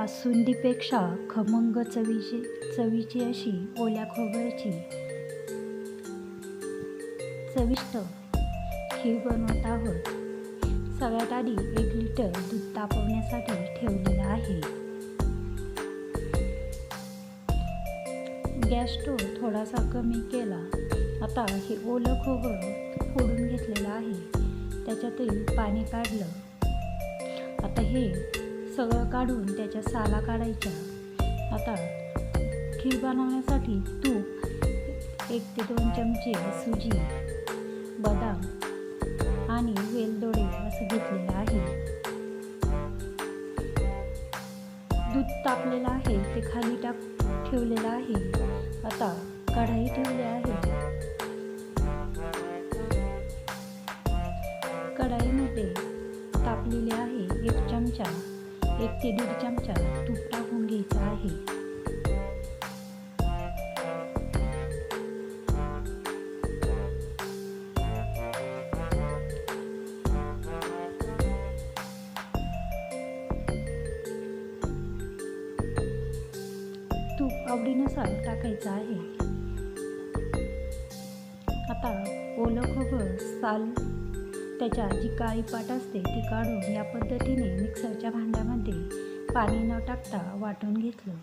बासुंदीपेक्षा खमंग चवीची चवीची अशी ओल्या खोबऱ्याची. चविष्ट. खीर बनवत आहोत. सगळ्यात आधी एक लिटर दूध तापवण्यासाठी ठेवलेलं आहे. गॅस स्टोव्ह थोडासा कमी केला. आता हे ओलं खोबरं फोडून घेतलेलं आहे. त्याच्यातील पाणी काढलं. आता हे सगळं काढून त्याच्या साला काढायच्या. आता खीर बनवण्यासाठी तूप एक ते दोन चमचे सुजी बदाम आणि वेलदोडे असं घेतलेलं आहे. दूध तापलेलं आहे ते खाली टाक ठेवलेलं आहे. आता कढाई ठेवली आहे. कढाईमध्ये तापलेले आहे एक चमचा एक ते दीड चमचा तूप टाकून घ्यायचं आहे. तूप आवडीनुसार टाकायचं आहे. आता ओलं खोबरं साल त्याच्या जी काळी पाट असते ती काढून या पद्धतीने मिक्सरच्या भांड्यामध्ये पाणी न टाकता वाटून घेतलं.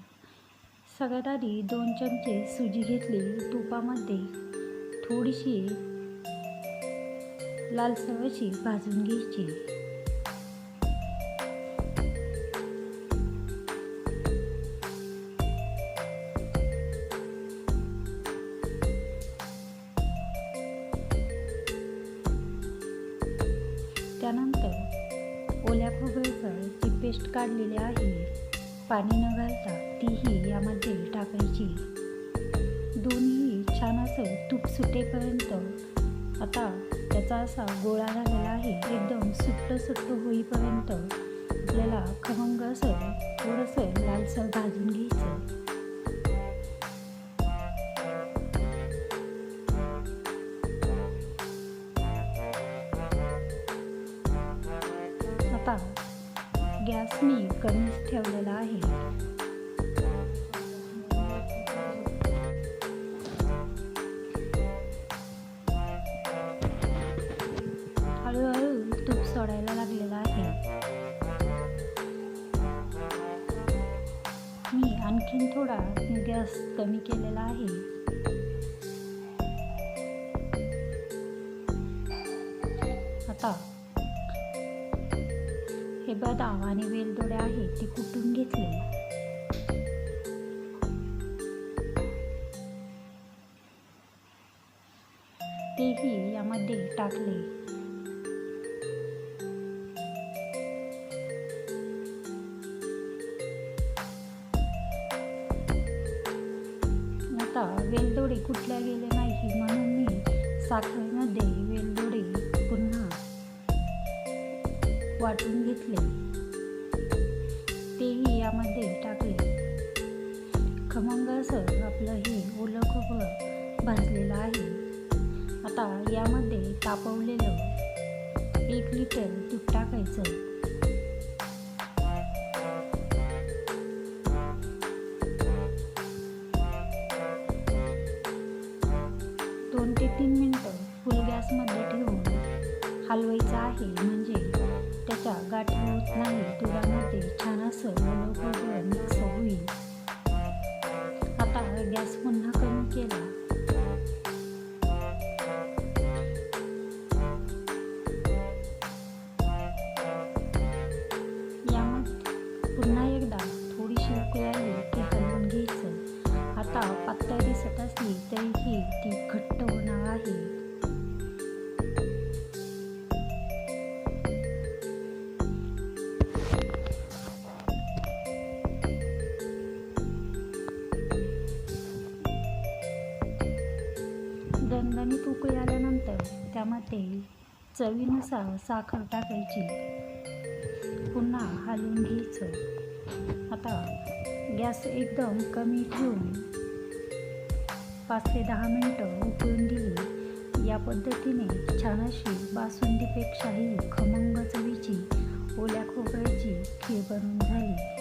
सगळ्यात आधी दोन चमचे सुजी घेतली. तुपामध्ये थोडीशी लालसर अशी भाजून घ्यायची. पेस्ट काढलेली आहे. पाणी न घालता तीही यामध्ये टाकायची. दोन्ही छान असं तूप सुटेपर्यंत आता त्याचा असा गोळा झालेला आहे. एकदम सुट्ट सुट्ट होईपर्यंत आपल्याला खमंग असं थोडंसं लालसर भाजून घ्यायचं. आता गॅस मी कमीच ठेवलेला आहे. हळूहळू तूप सोडायला लागलेलं आहे. मी आणखीन थोडा गॅस कमी केलेला आहे. आता हे बदाम आणि वेलदोडे आहेत ते कुटून घेतले? तेही यामध्ये टाकले. आता वेलदोडे कुठल्या गेले नाही म्हणून मी साखर वाटून घेतले. तेही यामध्ये टाकले. खमंग असं आपलं हे ओलं खोबरं भाजलेलं आहे. आता यामध्ये तापवलेलं एक लिटर तूप टाकायचं. दोन ते तीन मिनटं फुल गॅसमध्ये ठेवून हलवायचं आहे. म्हणजे त्याच्या गाठी होत नाही दुधामध्ये छान असं ओलं मिक्स होईल आता गॅस पुन्हा कमी केला. यामध्ये पुन्हा एकदा थोडीशी उकळी की हलवून घ्यायचं. आता पातळी दिसत असली तरीही ती घट्ट दणदणीत उकळी आल्यानंतर त्यामध्ये चवीनुसार साखर टाकायची. पुन्हा हलवून घ्यायचं. आता गॅस एकदम कमी ठेवून पाच ते दहा मिनटं उकळून दिली या पद्धतीने छान अशी बासुंदीपेक्षाही खमंग चवीची ओल्या खोबऱ्याची खीर बनवून झाली.